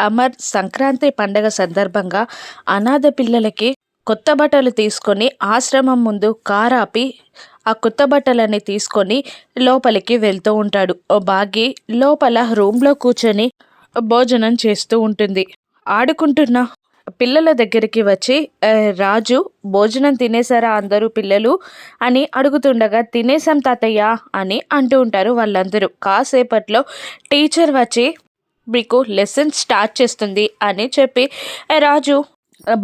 అమర్ సంక్రాంతి పండగ సందర్భంగా అనాథ పిల్లలకి కొత్త బట్టలు తీసుకొని ఆశ్రమం ముందు కారాపి ఆపి ఆ కొత్త బట్టలన్నీ తీసుకొని లోపలికి వెళ్తూ ఉంటాడు. ఓ బాగి లోపల రూమ్లో కూర్చొని భోజనం చేస్తూ ఉంటుంది. ఆడుకుంటున్న పిల్లల దగ్గరికి వచ్చి రాజు భోజనం తినేసారా అందరూ పిల్లలు? అని అడుగుతుండగా తినేసాం తాతయ్య అని అంటూ ఉంటారు వాళ్ళందరూ. కాసేపట్లో టీచర్ వచ్చి మీకు లెసన్ స్టార్ట్ చేస్తుంది అని చెప్పి రాజు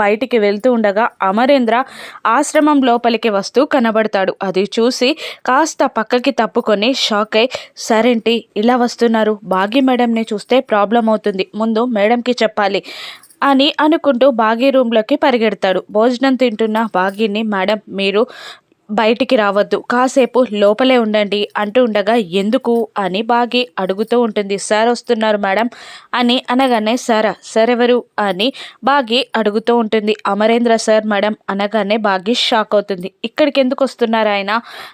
బయటికి వెళ్తూ ఉండగా అమరేంద్ర ఆశ్రమం లోపలికి వస్తూ కనబడతాడు. అది చూసి కాస్త పక్కకి తప్పుకొని షాక్ అయి సరేంటి ఇలా వస్తున్నారు. బాగి మేడంని చూస్తే ప్రాబ్లం అవుతుంది. ముందు మేడంకి చెప్పాలి అని అనుకుంటూ బాగీ రూమ్లోకి పరిగెడతాడు. భోజనం తింటున్న బాగీని మేడం మీరు బయటికి రావద్దు. కాసేపు లోపలే ఉండండి అంటూ ఉండగా ఎందుకు అని బాగి అడుగుతూ ఉంటుంది. సార్ వస్తున్నారు మేడం అని అనగానే సారా సార్ ఎవరు? అని బాగి అడుగుతూ ఉంటుంది. అమరేంద్ర సార్ మేడం అనగానే బాగి షాక్ అవుతుంది. ఇక్కడికి ఎందుకు వస్తున్నారు ఆయన?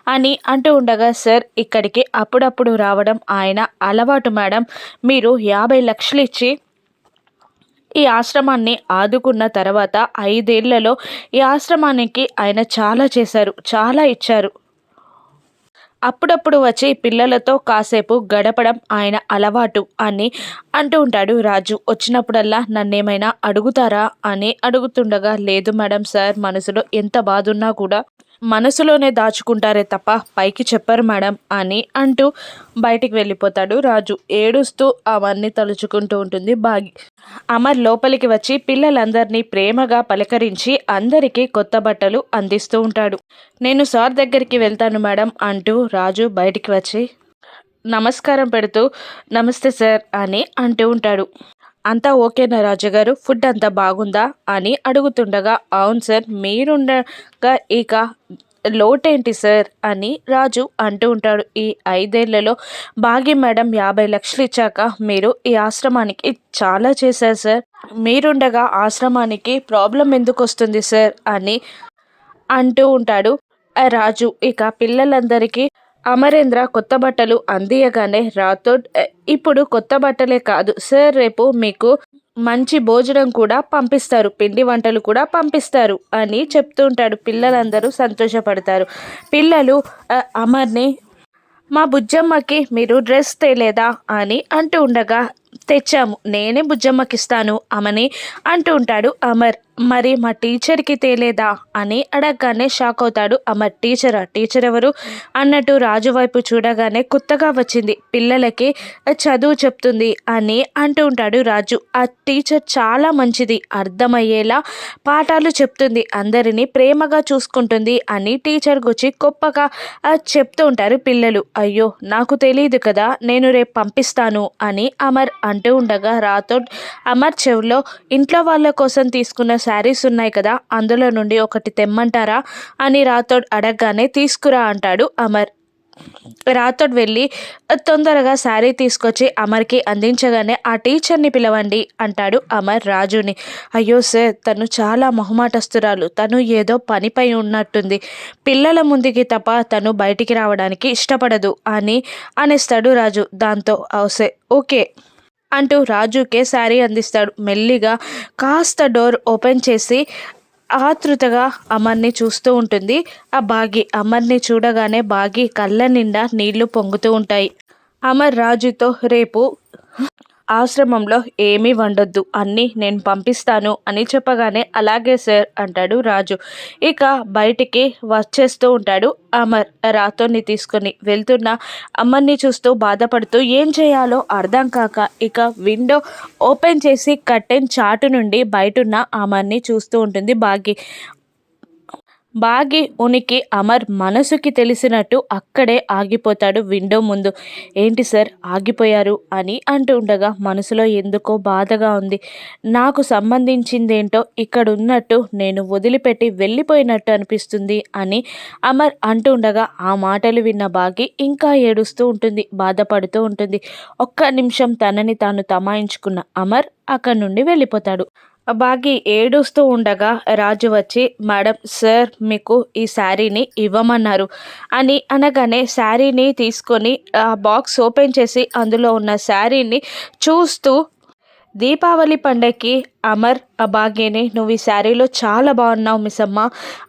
అని అంటూ ఉండగా సార్ ఇక్కడికి అప్పుడప్పుడు రావడం ఆయన అలవాటు మేడం. మీరు యాభై లక్షలు ఇచ్చి ఈ ఆశ్రమాన్ని ఆదుకున్న తర్వాత ఐదేళ్ళలో ఈ ఆశ్రమానికి ఆయన చాలా చేశారు చాలా ఇచ్చారు. అప్పుడప్పుడు వచ్చి పిల్లలతో కాసేపు గడపడం ఆయన అలవాటు అని అంటూ ఉంటాడు రాజు. వచ్చినప్పుడల్లా నన్నేమైనా అడుగుతారా అని అడుగుతుండగా లేదు మేడం సార్ మనసులో ఎంత బాధున్నా కూడా మనసులోనే దాచుకుంటారే తప్ప పైకి చెప్పరు మేడం అని అంటూ బయటికి వెళ్ళిపోతాడు రాజు. ఏడుస్తూ అవన్నీ తలుచుకుంటూ ఉంటుంది బాగి. అమర్ లోపలికి వచ్చి పిల్లలందరినీ ప్రేమగా పలకరించి అందరికీ కొత్త బట్టలు అందిస్తూ ఉంటాడు. నేను సార్ దగ్గరికి వెళ్తాను మేడం అంటూ రాజు బయటికి వచ్చి నమస్కారం పెడుతూ నమస్తే సార్ అని అంటూ ఉంటాడు. అంతా ఓకేనా రాజుగారు? ఫుడ్ అంతా బాగుందా? అని అడుగుతుండగా అవును సార్ మీరుండగా ఇక లోటేంటి సార్? అని రాజు అంటూ ఉంటాడు. ఈ ఐదేళ్ళలో బాగి మేడం యాభై లక్షలు ఇచ్చాక మీరు ఈ ఆశ్రమానికి చాలా చేశారు సార్. మీరుండగా ఆశ్రమానికి ప్రాబ్లం ఎందుకు వస్తుంది సార్? అని అంటూ ఉంటాడు. రాజు ఇక పిల్లలందరికీ అమరేంద్ర కొత్త బట్టలు అందియగానే రాథోడ్ ఇప్పుడు కొత్త బట్టలే కాదు. సార్ రేపు మీకు మంచి భోజనం కూడా పంపిస్తారు. పిండి వంటలు కూడా పంపిస్తారు అని చెప్తూ ఉంటాడు. పిల్లలందరూ సంతోషపడతారు. పిల్లలు అమర్ని మా బుజ్జమ్మకి మీరు డ్రెస్ తేలేదా? అని అంటూ ఉండగా తెచ్చాము. నేనే బుజ్జమ్మకిస్తాను అమని అంటూ ఉంటాడు అమర్. మరి మా టీచర్కి తేలేదా అని అడగగానే షాక్ అవుతాడు. అమర్ టీచరా? టీచర్ ఎవరు? అన్నట్టు రాజు వైపు చూడగానే కొత్తగా వచ్చింది. పిల్లలకి చదువు చెప్తుంది అని అంటూ ఉంటాడు రాజు. ఆ టీచర్ చాలా మంచిది అర్థమయ్యేలా పాఠాలు చెప్తుంది అందరినీ ప్రేమగా చూసుకుంటుంది అని టీచర్ గురించి గొప్పగా చెప్తూ ఉంటారు పిల్లలు. అయ్యో నాకు తెలియదు కదా నేను రేపు పంపిస్తాను అని అమర్ అంటూ ఉండగా రాతో అమర్ చెవిలో ఇంట్లో వాళ్ళ కోసం తీసుకున్న శారీస్ ఉన్నాయి కదా అందులో నుండి ఒకటి తెమ్మంటారా అని రాథోడ్ అడగగానే తీసుకురా అంటాడు అమర్. రాథోడ్ వెళ్ళి తొందరగా శారీ తీసుకొచ్చి అమర్కి అందించగానే ఆ టీచర్ని పిలవండి అంటాడు అమర్ రాజుని. అయ్యో సార్ తను చాలా మొహమాటస్తురాలు. తను ఏదో పనిపై ఉన్నట్టుంది. పిల్లల ముందుకి తప్ప తను బయటికి రావడానికి ఇష్టపడదు అని అనేస్తాడు రాజు. దాంతో అవసే ఓకే. అంటూ రాజుకే శారీ అందిస్తాడు. మెల్లిగా కాస్త డోర్ ఓపెన్ చేసి ఆతృతగా అమర్ని చూస్తూ ఉంటుంది. ఆ బాగి అమర్ని చూడగానే బాగి కళ్ళ నిండా నీళ్ళు పొంగుతూ ఉంటాయి. అమర్ రాజుతో రేపు ఆశ్రమంలో ఏమీ వండొద్దు అన్నీ నేను పంపిస్తాను అని చెప్పగానే అలాగే సార్ అంటాడు రాజు. ఇక బయటికి వచ్చేస్తూ ఉంటాడు అమర్. రాతోని తీసుకొని వెళ్తున్న అమ్మర్ని చూస్తూ బాధపడుతూ ఏం చేయాలో అర్థం కాక ఇక విండో ఓపెన్ చేసి కట్టెన్ చాటు నుండి బయటున్న అమర్ని చూస్తూ ఉంటుంది బాగి బాగి ఉనికి అమర్ మనసుకి తెలిసినట్టు అక్కడే ఆగిపోతాడు విండో ముందు. ఏంటి సార్ ఆగిపోయారు అని అంటూ ఉండగా మనసులో ఎందుకో బాధగా ఉంది. నాకు సంబంధించిందేంటో ఇక్కడ ఉన్నట్టు నేను వదిలిపెట్టి వెళ్ళిపోయినట్టు అనిపిస్తుంది అని అమర్ అంటూ ఉండగా ఆ మాటలు విన్న బాగి ఇంకా ఏడుస్తూ ఉంటుంది బాధపడుతూ ఉంటుంది. ఒక్క నిమిషం తనని తాను తమాయించుకున్న అమర్ అక్కడి నుండి వెళ్ళిపోతాడు. బాగి ఏడుస్తూ ఉండగా రాజు వచ్చి మేడం సార్ మీకు ఈ శారీని ఇవ్వమన్నారు అని అనగానే శారీని తీసుకొని ఆ బాక్స్ ఓపెన్ చేసి అందులో ఉన్న శారీని చూస్తూ దీపావళి పండగకి అమర్ ఆ నువ్వు ఈ శారీలో చాలా బాగున్నావు మిస్సమ్మ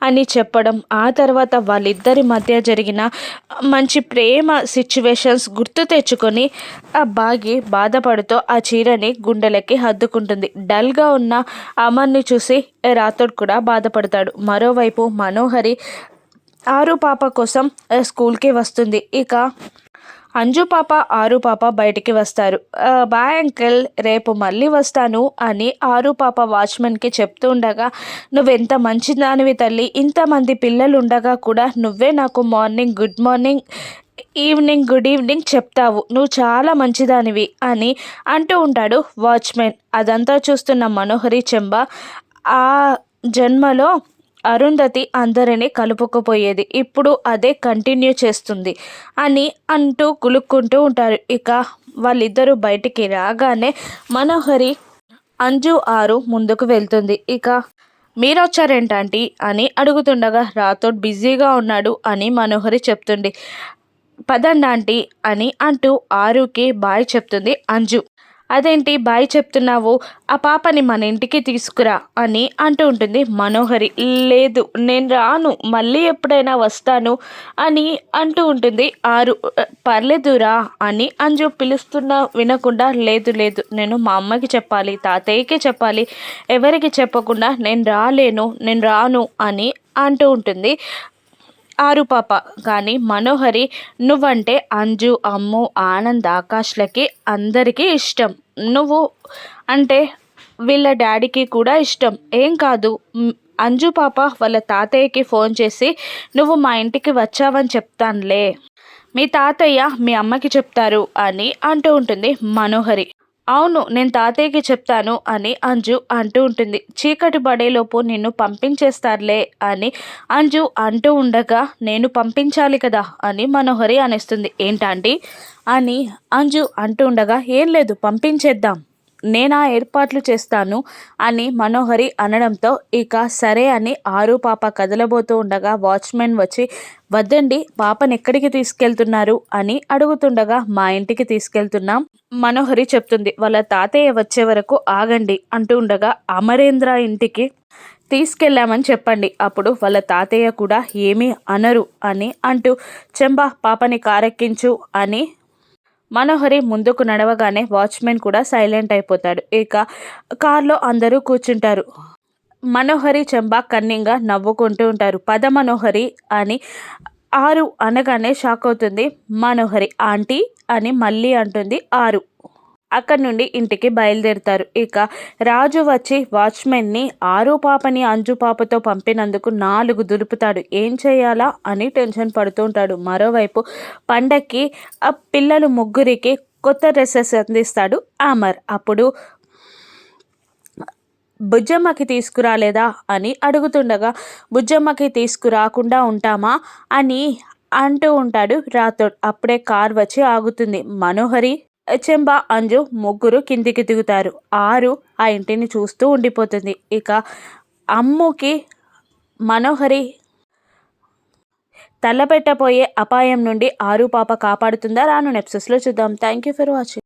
అని చెప్పడం ఆ తర్వాత వాళ్ళిద్దరి మధ్య జరిగిన మంచి ప్రేమ సిచ్యువేషన్స్ గుర్తు తెచ్చుకొని ఆ బాగి బాధపడుతూ ఆ చీరని గుండెలకి హద్దుకుంటుంది. డల్గా ఉన్న అమర్ని చూసి రాతోడు కూడా బాధపడతాడు. మరోవైపు మనోహరి ఆరు పాప కోసం స్కూల్కి వస్తుంది. ఇక అంజు పాప ఆరు పాప బయటికి వస్తారు. బాయ్ అంకిల్ రేపు మళ్ళీ వస్తాను అని ఆరు పాప వాచ్మెన్కి చెప్తూ ఉండగా నువ్వెంత మంచిదానివి తల్లి ఇంతమంది పిల్లలు ఉండగా కూడా నువ్వే నాకు morning good morning evening good evening చెప్తావు. నువ్వు చాలా మంచిదానివి అని అంటూ ఉంటాడు వాచ్మెన్. అదంతా చూస్తున్న మనోహరి చెంబ ఆ జన్మలో అరుంధతి అందరినీ కలుపుకుపోయేది. ఇప్పుడు అదే కంటిన్యూ చేస్తుంది అని అంటూ కులుక్కుంటూ ఉంటారు. ఇక వాళ్ళిద్దరూ బయటికి రాగానే మనోహరి అంజు ఆరు ముందుకు వెళ్తుంది. ఇక మీరొచ్చారేంటంటి అని అడుగుతుండగా రాతోడ్ బిజీగా ఉన్నాడు అని మనోహరి చెప్తుంది. పదండాంటి అని అంటూ ఆరుకి బాయ్ చెప్తుంది అంజు. అదేంటి బాయ్ చెప్తున్నావు? ఆ పాపని మన ఇంటికి తీసుకురా అని అంటూ ఉంటుంది మనోహరి. లేదు నేను రాను మళ్ళీ ఎప్పుడైనా వస్తాను అని అంటూ ఉంటుంది ఆరు. పర్లేదురా అని అంజు పిలుస్తున్న వినకుండా లేదు లేదు నేను మా అమ్మకి చెప్పాలి తాతయ్యకి చెప్పాలి ఎవరికి చెప్పకుండా నేను రాలేను నేను రాను అని అంటూ ఉంటుంది. ఆరు పాప. కానీ మనోహరి నువ్వంటే అంజు అమ్ము ఆనంద్ ఆకాష్లకి అందరికీ ఇష్టం. నువ్వు అంటే వీళ్ళ డాడీకి కూడా ఇష్టం. ఏం కాదు. అంజు పాప వాళ్ళ తాతయ్యకి ఫోన్ చేసి నువ్వు మా ఇంటికి వచ్చావని చెప్తానులే. మీ తాతయ్య మీ అమ్మకి చెప్తారు అని అంటూ ఉంటుంది మనోహరి. అవును నేను తాతయ్యకి చెప్తాను అని అంజు అంటూ ఉంటుంది. చీకటి పడేలోపు నిన్ను పంపించేస్తారులే అని అంజు అంటూ ఉండగా నేను పంపించాలి కదా అని మనోహరి అనేస్తుంది. ఏంటండి? అని అంజు అంటూ ఉండగా ఏం లేదు పంపించేద్దాం. నేను ఆ ఏర్పాట్లు చేస్తాను అని మనోహరి అనడంతో ఇక సరే అని ఆరు పాప కదలబోతూ ఉండగా వాచ్మెన్ వచ్చి వద్దండి పాపని ఎక్కడికి తీసుకెళ్తున్నారు? అని అడుగుతుండగా మా ఇంటికి తీసుకెళ్తున్నాం. మనోహరి చెప్తుంది వాళ్ళ తాతయ్య వచ్చే వరకు ఆగండి అంటూ ఉండగా అమరేంద్ర ఇంటికి తీసుకెళ్ళామని చెప్పండి అప్పుడు వాళ్ళ తాతయ్య కూడా ఏమీ అనరు అని అంటూ చెంబా పాపని కారెక్కించు అని మనోహరి ముందుకు నడవగానే వాచ్మెన్ కూడా సైలెంట్ అయిపోతాడు. ఇక కార్లో అందరూ కూర్చుంటారు. మనోహరి చెంబా కన్నింగా నవ్వుకుంటూ ఉంటారు. పద మనోహరి అని ఆరు అనగానే షాక్ అవుతుంది. మనోహరి ఆంటీ అని మళ్ళీ అంటుంది ఆరు. అక్కడి నుండి ఇంటికి బయలుదేరుతారు. ఇక రాజు వచ్చి వాచ్మెన్ని ఆరు పాపని అంజు పాపతో పంపినందుకు నాలుగు దులుపుతాడు. ఏం చేయాలా అని టెన్షన్ పడుతూ ఉంటాడు. మరోవైపు పండక్కి ఆ పిల్లలు ముగ్గురికి కొత్త డ్రెస్సెస్ అందిస్తాడు ఆమర్ అప్పుడు బుజ్జమ్మకి తీసుకురాలేదా? అని అడుగుతుండగా బుజ్జమ్మకి తీసుకురాకుండా ఉంటామా? అని అంటూ ఉంటాడు రాథోడ్. అప్పుడే కార్ వచ్చి ఆగుతుంది. మనోహరి చెంబ అంజు ముగ్గురు కిందికి దిగుతారు. ఆరు ఆ ఇంటిని చూస్తూ ఉండిపోతుంది. ఇక అమ్ముకి మనోహరి తలపెట్టబోయే అపాయం నుండి ఆరు పాప కాపాడుతుందా రాను? నెప్సెస్లో చూద్దాం. Thank you for watching.